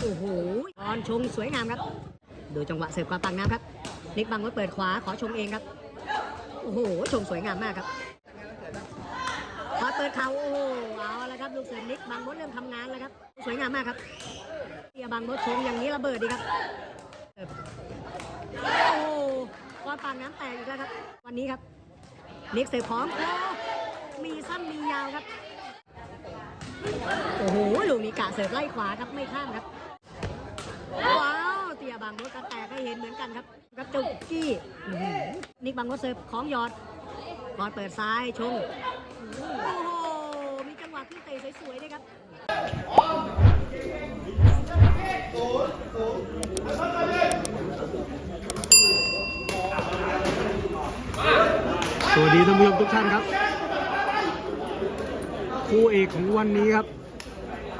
โอ้โหออนชงสวยงามครับ ดูจังหวะเสิร์ฟกวาปังน้ำครับ นิกบังไว้เปิดขวาขอชงเองครับ โอ้โห ชงสวยงามมากครับพอเปิดเข่าโอ้โหเอาละครับลูกเสิร์ฟนิกบังมดเริ่มทำงานแล้วครับ สวยงามมากครับเตียบังมดชงอย่างนี้ระเบิดดีครับ โอ้โหกวาปังน้ำแตกอีกแล้วครับ วันนี้ครับนิกเสิร์ฟพร้อมโอ้มีสั้นมียาวครับ โอ้โหลูกนี้กะเสิร์ฟไล่ขวาครับไม่ข้ามครับ ว้าวเตียบังรถกระแตกให้เห็นเหมือนกันครับกระจุกกี้อื้อหือนิกบังรถเสิร์ฟของหยอดบอลเปิดซ้ายชงโอ้โหมีจังหวะขึ้นเตะสวยๆด้วยครับสวัสดีท่านผู้ชมทุกท่านครับ คู่เอกของวันนี้ครับ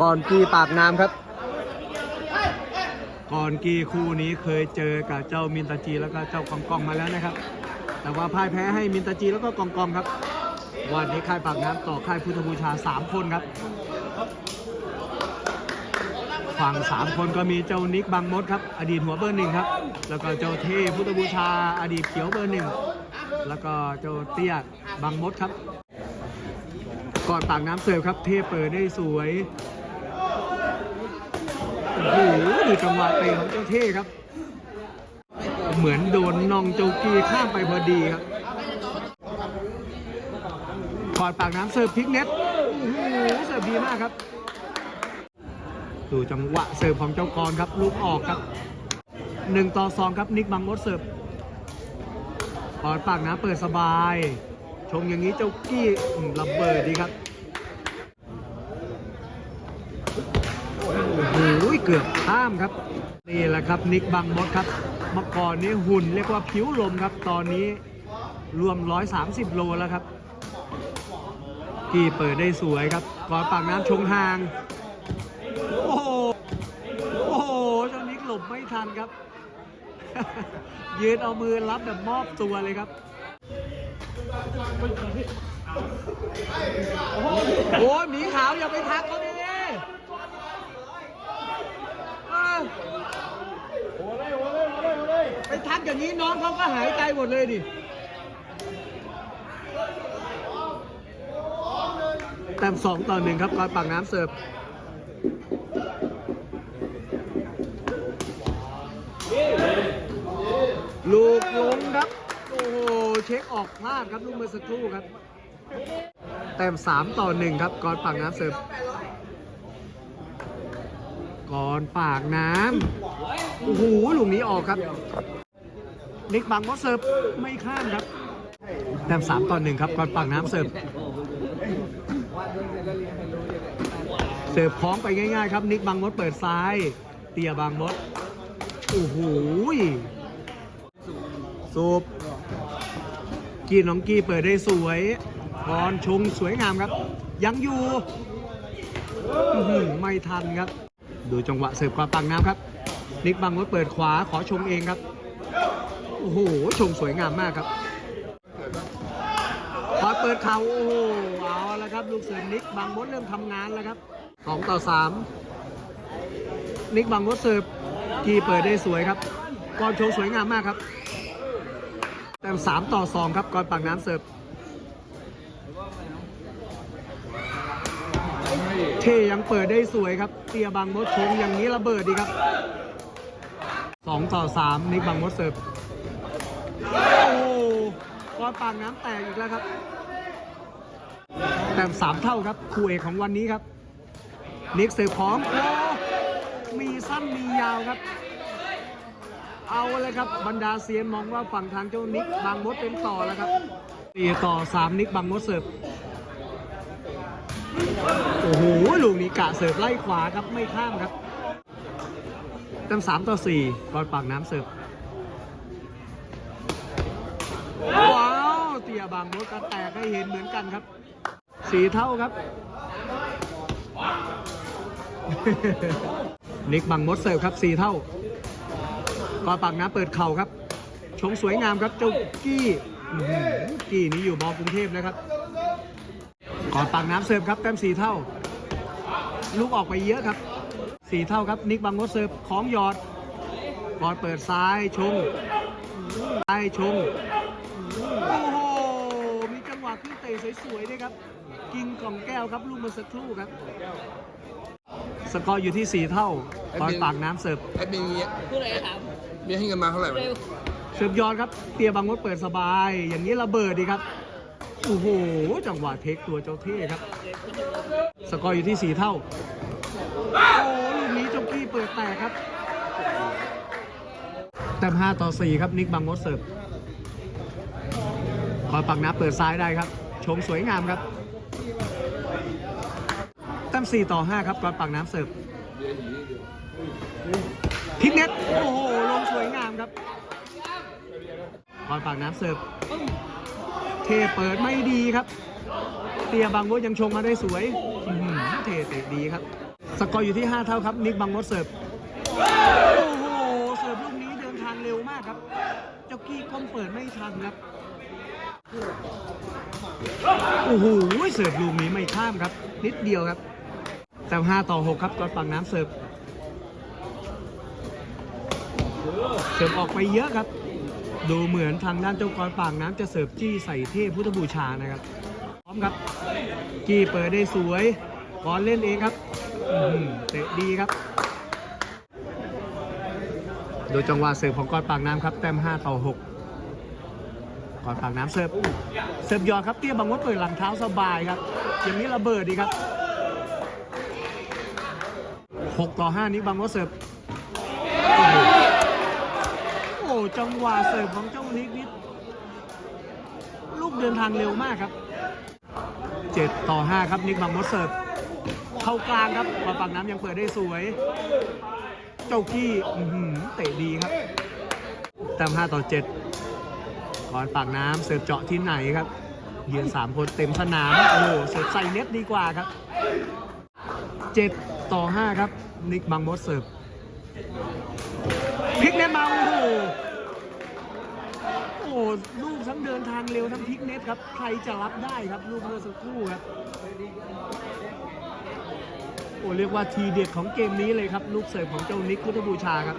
ก่อนกีปากน้ำครับ ก่อนกีคู่นี้เคยเจอกับเจ้ามินตาจีแล้วก็เจ้ากองกองมาแล้วนะครับ แต่ว่าพ่ายแพ้ให้มินตาจีแล้วก็กองกองครับ วันนี้ค่ายปากน้ำต่อค่ายพุทธบูชา 3 คนครับ ฝั่ง 3 คนก็มีเจ้านิกบางมดครับ อดีตหัวเบอร์หนึ่งครับ แล้วก็เจ้าเทพุทธบูชา อดีตเขียวเบอร์หนึ่งแล้วก็เจ้าเตี้ยบางมดครับ ก่อนปากน้ำเสิร์ฟครับเทเปิดได้สวย โอ้โหดูจังหวะเตะของเจ้าเท่ครับ เหมือนโดนนองโจกีข้ามไปพอดีครับก่อนปากน้ำเสิร์ฟพลิกเน็ต โอ้โห เสิร์ฟดีมากครับ ดูจังหวะเสิร์ฟของเจ้ากรครับ ลูกออกครับหนึ่งต่อสองครับนิกบางมดเสิร์ฟปอดปากน้ำเปิดสบาย ชงอย่างนี้เจ้ากี้ระเบิดดีครับ โอ้โห เกือบข้ามครับ นี่แหละครับนิกบังมดครับเมื่อก่อนนี้หุ่นเรียกว่าผิวลมครับ ตอนนี้รวม 130 โลแล้วครับ กี้เปิดได้สวยครับก่อนปากน้ำชงหาง โอ้โหโอ้โหเจ้านิกหลบไม่ทันครับ ยืนเอามือรับแบบมอบตัวเลยครับโอ้ยหมีขาวอย่าไปทักเขาดิเออไปทัก อย่างนี้น้องเขาก็หายใจหมดเลยดิ แต้มสองต่อหนึ่งครับก่อนปากน้ำเสิร์ฟลูกลงครับ โอ้โห เช็คออกพลาดครับลูกเมื่อสักครู่ครับ แต้มสามต่อหนึ่งครับก่อนปากน้ำเสิร์ฟก่อนปากน้ำโอ้โหลูกนี้ออกครับ นิกบังมอสเสิร์ฟไม่ข้ามครับแต้มสามต่อหนึ่งครับก่อนปากน้ำเสิร์ฟเสิร์ฟพร้อมไปง่ายๆครับ นิกบังมดเปิดซ้าย เตียบังมดโอ้โหสูบกีน้องกีเปิดได้สวยพรชงสวยงามครับ ยังอยู่ไม่ทันครับ ดูจังหวะเสิร์ฟความปังน้ำครับ นิกบังรถเปิดขวาขอชงเองครับ อ้โหชงสวยงามมากครับพอเปิดเข่าโอ้โหเอาละครับ ลูกเสิร์ฟนิกบังมดเริ่มทำงานแล้วครับสองต่อสามนิกบังรถเสิร์ฟกีเปิดได้สวยครับกอนโชงสวยงามมากครับ แต้มสามต่อสองครับก่อนปากน้ำเสิร์ฟเทยังเปิดได้สวยครับ เตียบังมดชงอย่างนี้ระเบิดดีครับสองต่อสามนิกบังมดเสิร์ฟ โอ้โหก่อนปากน้ำแตกอีกแล้วครับ แต้มสามเท่าครับคู่เอกของวันนี้ครับนิกเสิร์ฟพร้อมโอ้มีสั้นมียาวครับ เอาเลยครับบรรดาเซียนมองว่าฝั่งทางเจ้านิกบางมดเป็นต่อแล้วครับสี่ต่อสามนิกบางมดเสิร์ฟโอ้โหลูกนี้กะเสิร์ฟไล่ขวาครับไม่ข้ามครับแต้มสามต่อสี่ก่อนปากน้ำเสิร์ฟว้าวเตี ยบางมดกระแตกให้เห็นเหมือนกันครับ สี่เท่าครับ นิกบางมดเสิร์ฟครับสี่เท่าก่อนปากน้ำเปิดเข่าครับ ชงสวยงามครับเจ้ากี้กี้นี้อยู่มอกรุงเทพนะครับ ก่อนปากน้ำเสิร์ฟครับแต้มสีเท่า ลูกออกไปเยอะครับสี่เท่าครับนิกบังมดเสิร์ฟของหยอดบอลเปิดซ้ายชงซ้ายชงโอ้โห มีจังหวะขึ้นเตะ สวยๆด้วยครับ กิงกล่องแก้วครับลูกเมื่อสักครู่ครับ สกอร์อยู่ที่ 4 เท่า ตอนปากน้ำเสิร์ฟไอ้เป็นอย่างเงี้ยมีให้เงินมาเท่าไหร่วะเสิร์ฟยอดครับ เตียบังมดเปิดสบาย อย่างนี้ระเบิดดีครับ โอ้โห จังหวะเทคตัวเจ้าเท่ครับ สกอร์อยู่ที่ 4 เท่า โอ้ลูกนี้เจงกี้เปิดแตกครับแต้ม5ต่อ 4 ครับ นิกบังมดเสิร์ฟคอยปักน้ำเปิดซ้ายได้ครับ ชงสวยงามครับแต้ม4ต่อ 5 ครับก่อนปักน้ำเสิร์ฟพิกเน็ตโอ้โหลงสวยงามครับก่อนปักน้ำเสิร์ฟเทเปิดไม่ดีครับ เตียบางมดยังชงมาได้สวยเทเตะดีครับ สกอร์อยู่ที่ 5 เท่าครับ นิกบางมดเสิร์ฟโอ้โหเสิร์ฟลูกนี้เดินทางเร็วมากครับ เจ้ากี้ก้มเปิดไม่ทันครับ โอ้โหเสิร์ฟลูกนี้ไม่ข้ามครับ นิดเดียวครับแต่5ต่อ6ครับก่อนปังน้ำเสิร์ฟเสิร์ฟออกไปเยอะครับ ดูเหมือนทางด้านเจ้ากรปากน้ำจะเสิร์ฟจี้ใส่เทพพุทธบูชานะครับ พร้อมครับกี้เปิดได้สวยกรเล่นเองครับเตะดีครับ โดยจังหวะเสิร์ฟของกรปากน้ำครับ แต้ม5ต่อ6 กรปากน้ำเสิร์ฟเสิร์ฟยอดครับเตี้ยบางมดเปิดหลังเท้าสบายครับอย่างนี้ระเบิดดีครับ6ต่อ5นี้บางมดเสิร์ฟโอ้โหจังหวะเสิร์ฟของเจ้านิกนิดลูกเดินทางเร็วมากครับ7ต่อ5ครับนิกบางมดเสิร์ฟเข้ากลางครับกรปากน้ำยังเปิดได้สวย เจ้ากี้เตะดีครับแต้ม5ต่อ 7 อนปากน้ำเสิร์ฟเจาะที่ไหนครับเยืน3คนเต็มสนามโอ้โหเสิร์ฟใส่เน็ตดีกว่าครับ7ต่อ5ครับ นิกบางมดเสิร์ฟพลิกเน็ตมาโอ้โหโอ้โหลูกทั้งเดินทางเร็วทั้งพลิกเน็ตครับ ใครจะรับได้ครับลูกเมื่อสักครู่ครับโอ้เรียกว่าทีเด็ดของเกมนี้เลยครับ ลูกเสิร์ฟของเจ้านิกพุทธบูชาครับ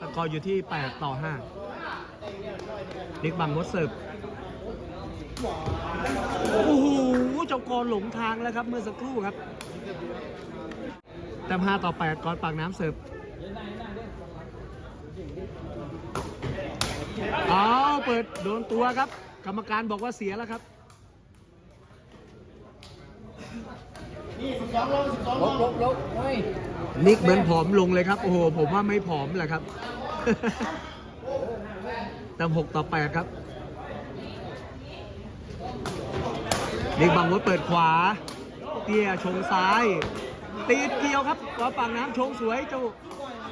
สกอร์อยู่ที่ 8 ต่อ 5 นิกบังมดเสิร์ฟโอ้โหเจ้ากรหลงทางแล้วครับเมื่อสักครู่ครับ แต้ม5ต่อ8กรปากน้ำเสิร์ฟเอาเปิดโดนตัวครับ กรรมการบอกว่าเสียแล้วครับลบลบลบเฮ้ยนิกเหมือนผอมลงเลยครับ โอ้โห ผมว่าไม่ผอมแหละครับ ตามหกต่อแปดครับนิกบังวัดเปิดขวา เตี้ยชงซ้าย ตีเกี่ยวครับกอฝั่งน้ำชงสวยเจ้า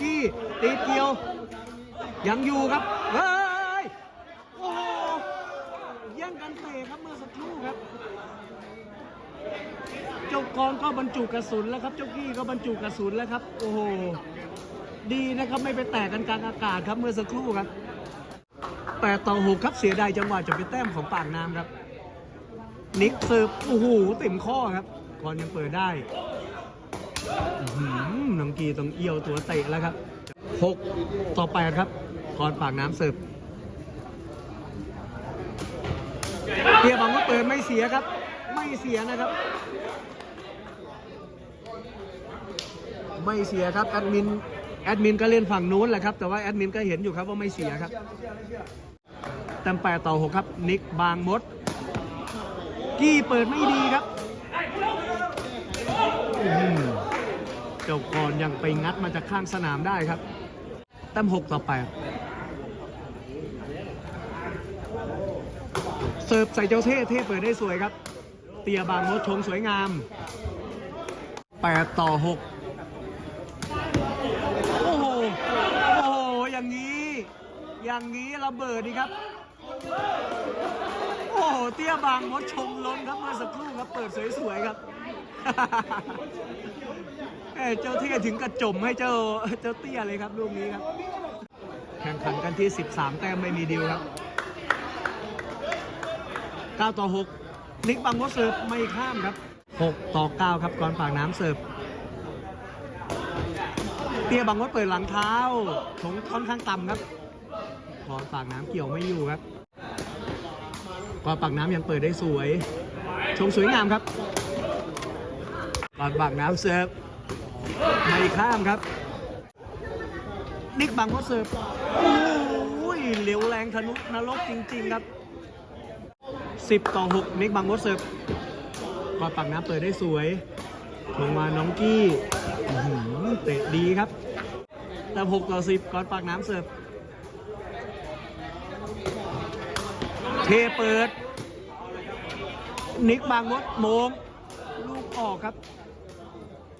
กี้ตีเกี่ยว ยังอยู่ครับเฮ้ยโอ้โหแย่งกันเตะครับเมื่อสักครู่ครับ เจ้ากรก็บรรจุกระสุนแล้วครับ เจ้ากี้ก็บรรจุกระสุนแล้วครับ โอ้โหดีนะครับไม่ไปแตกกันกลางอากาศครับเมื่อสักครู่ครับ แปดต่อหกครับเสียดายจังหวะจะไปแต้มของปากน้ำครับ นิกเสิร์ฟโอ้โหเต็มข้อครับก่อนยังเปิดได้หืมน้องกีต้องเอี้ยวตัวเตะแล้วครับหกต่อแปดครับก่อนปากน้ำเสิร์ฟเตียบังว่าเปิดไม่เสียครับ ไม่เสียนะครับ ไม่เสียครับแอดมินแอดมินก็เล่นฝั่งนู้นแหละครับ แต่ว่าแอดมินก็เห็นอยู่ครับว่าไม่เสียครับ แต้มแปดต่อหกครับ นิกบางมด กี้เปิดไม่ดีครับเจ้ากรยังไปงัดมาจากข้างสนามได้ครับแต้มหกต่อแปดเสิร์ฟใส่เจ้าเท่เท่เปิดได้สวยครับ เตียบางมดชงสวยงามแปดต่อหกโอ้โห โอ้โห อย่างนี้ อย่างนี้ระเบิดดีครับ โอ้โหเตี้ยบางมดชมล้นครับเมื่อสักครู่ครับเปิดสวยๆครับเจ้าเท่ถึงกระจมให้เจ้าเจ้าเตี้ยเลยครับลูกนี้ครับ แข่งขันกันที่ 13 แต้มไม่มีดิวครับ 9 ต่อ 6 นิกบางมดเสิร์ฟไม่ข้ามครับ 6 ต่อ 9 ครับก่อนปากน้ำเสิร์ฟเตี้ยบางมดเปิดหลังเท้าชงค่อนข้างต่ำครับก่อนปากน้ำเกี่ยวไม่อยู่ครับ กอนปากน้ำยังเปิดได้สวย ชงสวยงามครับกอนปากน้ำเสิร์ฟไม่ข้ามครับนิกบางมดเสิร์ฟโอ้ยเหลวแรงทะนุนรกจริง ๆ ครับ 10 ต่อ 6 นิกบางมดเสิร์ฟกอนปากน้ำเปิดได้สวยลงมาน้องกี้หือเตะดีครับแต่6ต่อ 10ก่อนปากน้ำเสิร์ฟ เทเปิด นิกบางมดโมง ลูกออกครับ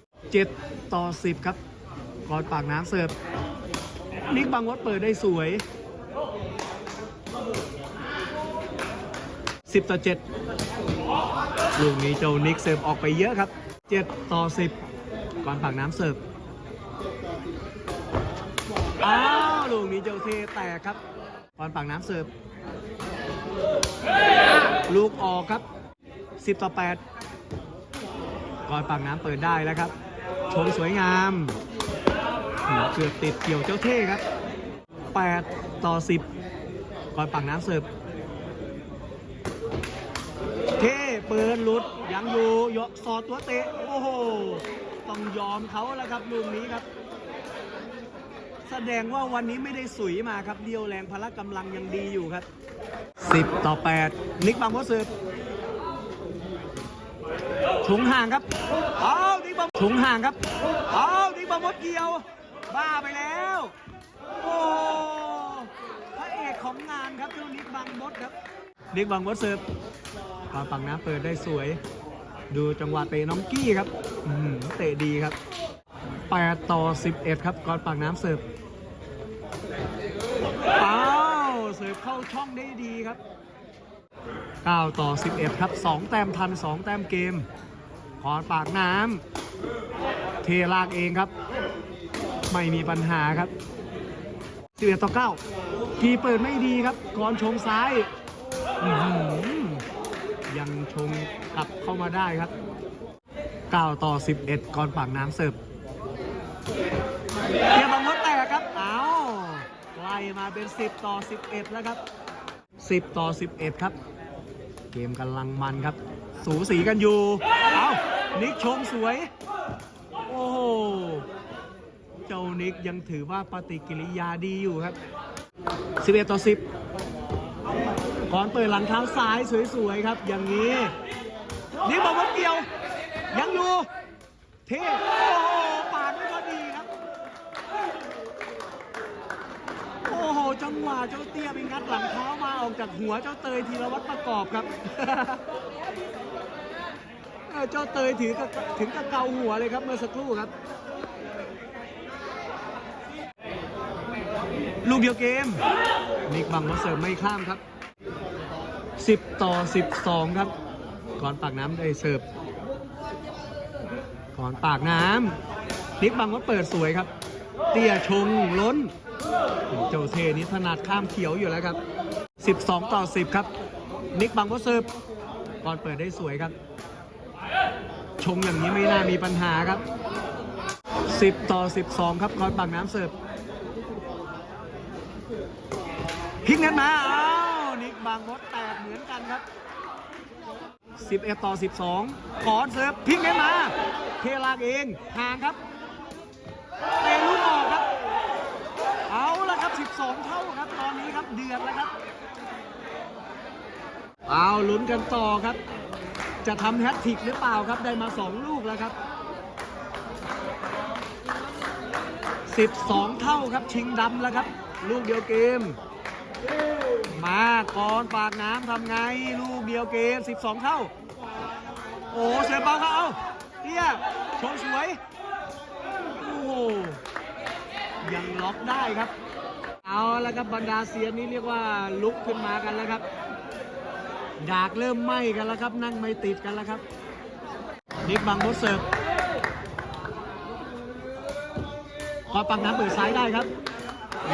7 ต่อ 10 ครับก่อนปากน้ำเสิร์ฟนิกบางมดเปิดได้สวย 10 ต่อ 7 ลูกนี้เจ้านิกเสิร์ฟออกไปเยอะครับ 7 ต่อ 10 ก่อนปากน้ำเสิร์ฟอ้าวลูกนี้เจ้าเทแตกครับก่อนปากน้ำเสิร์ฟ ลูกออกครับ 10 ต่อ 8 ก่อนปากน้ำเปิดได้แล้วครับ ชมสวยงามเกือบติดเกี่ยวเจ้าเท่ครับ 8 ต่อ 10 ก่อนปากน้ำเสิร์ฟเท่เปิดหลุดยังอยู่ยกสอดตัวเตะ โอ้โห ต้องยอมเขาแล้วครับลูกนี้ครับ แสดงว่าวันนี้ไม่ได้สุยมาครับเดียวแรงพละกำลังยังดีอยู่ครับ 10 ต่อ 8 นิกบางโพเสิร์ฟถุงห่างครับเอานิกบางถุงห่างครับเอานิกบางมดเกี่ยว บ้าไปแล้วโอ้พระเอกของงานครับเจ้านิกบางมดครับนิกบางมดเสิร์ฟปาปังน้ำเปิดได้สวย ดูจังหวะเตะน้องกี้ครับอื้อหือเตะดีครับ 8 ต่อ 11 ครับ ก่อนปากน้ำเสิร์ฟเป้าเสิร์ฟเข้าช่องได้ดีครับ 9 ต่อ 11 ครับ 2 แต้มทัน 2 แต้มเกมก่อนปากน้ำเทลากเองครับ ไม่มีปัญหาครับ 11 ต่อ9กีเปิดไม่ดีครับก่อนชงซ้าย ยังชงกลับเข้ามาได้ครับ 9 ต่อ 11 ก่อนปากน้ำเสิร์ฟเกียร์บังมดแตกครับ เอาาเป็น 10 ต่อ 11 แล้วครับ 10 ต่อ 11 ครับ เกมกำลังมันครับ สูสีกันอยู่ เอานิกชงสวย โอ้โห เจ้านิกยังถือว่าปฏิกิริยาดีอยู่ครับ 11 ต่อ 10ก่อนเปิดหลังเท้าซ้ายสวยๆครับ อย่างนี้ นี่บอกว่าเกี่ยว ยังอยู่เท่ โอ้โห จังหวะเจ้าเตี้ยไปงัดหลังเท้ามาออกจากหัวเจ้าเตยธีรวัตรประกอบครับ เจ้าเตยถือถึงกับเกาหัวเลยครับเมื่อสักครู่ครับ ลูกเดียวเกม นิกบังมาเสิร์ฟไม่ข้ามครับ 10 ต่อ 12 ครับ ก่อนปากน้ำได้เสิร์ฟก่อนปากน้ำนิกบังว่าเปิดสวยครับ เตี้ยชงล้น เจ้าเทนี้ถนัดข้ามเขียวอยู่แล้วครับ 12 ต่อ 10 ครับ นิกบังว่าเสิร์ฟก่อนเปิดได้สวยครับ ชงอย่างนี้ไม่น่ามีปัญหาครับ 10 ต่อ 12 ครับก่อนปากน้ำเสิร์ฟพลิกเน็ตมาอ้าวนิกบางมดแตกเหมือนกันครับ11ต่อ 12ก่อนเสิร์ฟพลิกเน็ตมา เทลากเองห่างครับเตะลูกออกครับ ละครับ12เท่าครับตอนนี้ครับเดือดแล้วครับเอาลุ้นกันต่อครับ จะทำแฮตทริกหรือเปล่าครับได้มา2ลูกแล้วครับ 12 เท่าครับชิงดำแล้วครับ ลูกเดียวเกม มาก่อนปากน้ำทำไงลูกเดียวเกม 12 เท่า โอ้เสียเบาครับเอาเตี้ยโชว์สวย โอ้ยังล็อกได้ครับ เอาแล้วครับบรรดาเซียนนี้เรียกว่าลุกขึ้นมากันแล้วครับดากเริ่มไหม้กันแล้วครับ นั่งไม่ติดกันแล้วครับ นิกบังมดเสิร์ฟพอปังน้ำเปิดซ้ายได้ครับ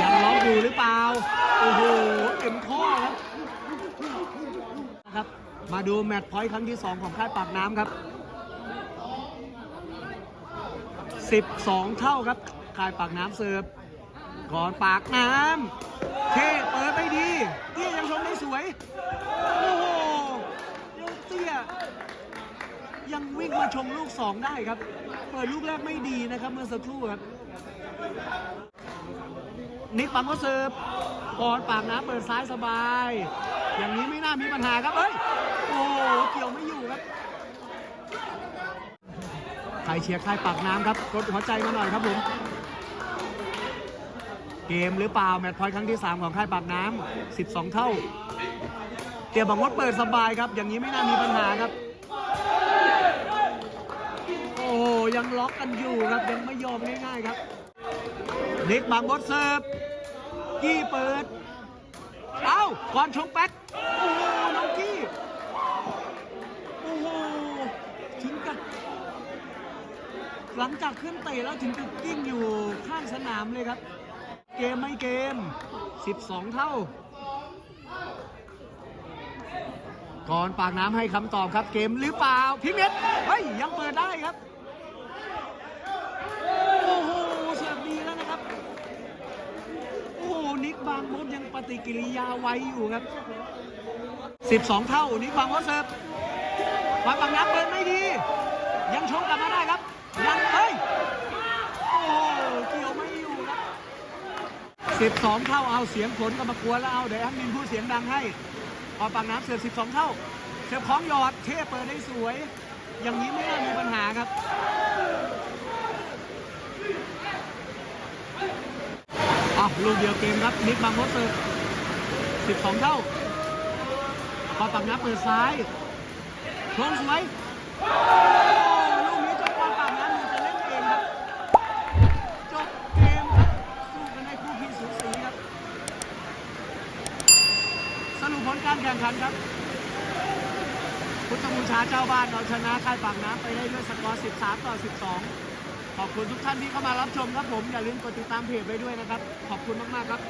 ยังล็อกอยู่หรือเปล่า โอ้โหเต็มข้อครับนะครับ มาดูแมตช์พอยต์ครั้งที่ 2 ของค่ายปากน้ำครับ 12 เท่าครับคายปากน้ำเสิร์ฟ ก่อนปากน้ำเท่เปิดไปดีเตี้ยยังชมได้สวย โอ้โหเตี้ย ยังวิ่งมาชมลูกสองได้ครับ เปิดลูกแรกไม่ดีนะครับเมื่อสักครู่ครับ นิกปังก็เสิร์ฟก่อนปากน้ำเปิดซ้ายสบาย อย่างนี้ไม่น่ามีปัญหาครับเฮ้ย โอ้โหเกี่ยวไม่อยู่ครับใครเชียร์ใครปากน้ำครับกดหัวใจมาหน่อยครับผม เกมหรือเปล่า แมตช์พอยต์ครั้งที่ 3 ของค่ายปากน้ำ12 เท่า เตียบังมดเปิดสบายครับ อย่างนี้ไม่น่ามีปัญหาครับ โอ้โหยังล็อกกันอยู่ครับ ยังไม่ยอมง่ายๆครับเด็กบางมดเสิร์ฟกี้เปิด เอ้าก่อนชงแป๊กโอ้โหน้องกี้ โอ้โหถึงกับหลังจากขึ้นเตะแล้วถึงกับกิ้งอยู่ข้างสนามเลยครับ เกมไม่เกม 12 เท่า ก่อนปากน้ำให้คำตอบครับเกมหรือเปล่าพิกเน็ตเฮ้ย ยังเปิดได้ครับ โอ้โหเสิร์ฟดีแล้วนะครับ โอ้โหนิกบางมดยังปฏิกิริยาไวอยู่ครับ 12 เท่านิกบางมดเสิร์ฟปากปากน้ำเปิดไม่ดี ยังชงกลับมาได้ครับ ยังเฮ้ย โอ้โห เกี่ยวไม่อยู่ครับ 12เท่าเอาเสียงผลก็มากวแล้วเอาเดี๋ยวแอดมินพูดเสียงดังให้พอปากน้ำเสิร์ฟ12เท่าเสิร์ฟของหยอดเทเปิดได้สวย อย่างนี้ไม่น่ามีปัญหาครับอะลูกเดียวเกมครับนิกบางมดเสิร์ฟ12เท่าพอปากน้ำเปิดซ้ายชงสวย โอ้ลูกนี้เจ้าปอปากน้ำมันจะเล่นเองครับ จบเกมครับ สู้กันในคู่พิสูสีครับ สรุปผล การแข่งขันครับ พุทธบูชาเจ้าบ้านเอาชนะค่ายปากน้ำไปได้ด้วยสกอร์ 13 ต่อ 12 ขอบคุณทุกท่านที่เข้ามารับชมครับผม อย่าลืมกดติดตามเพจไว้ด้วยนะครับ ขอบคุณมาก ๆ ครับ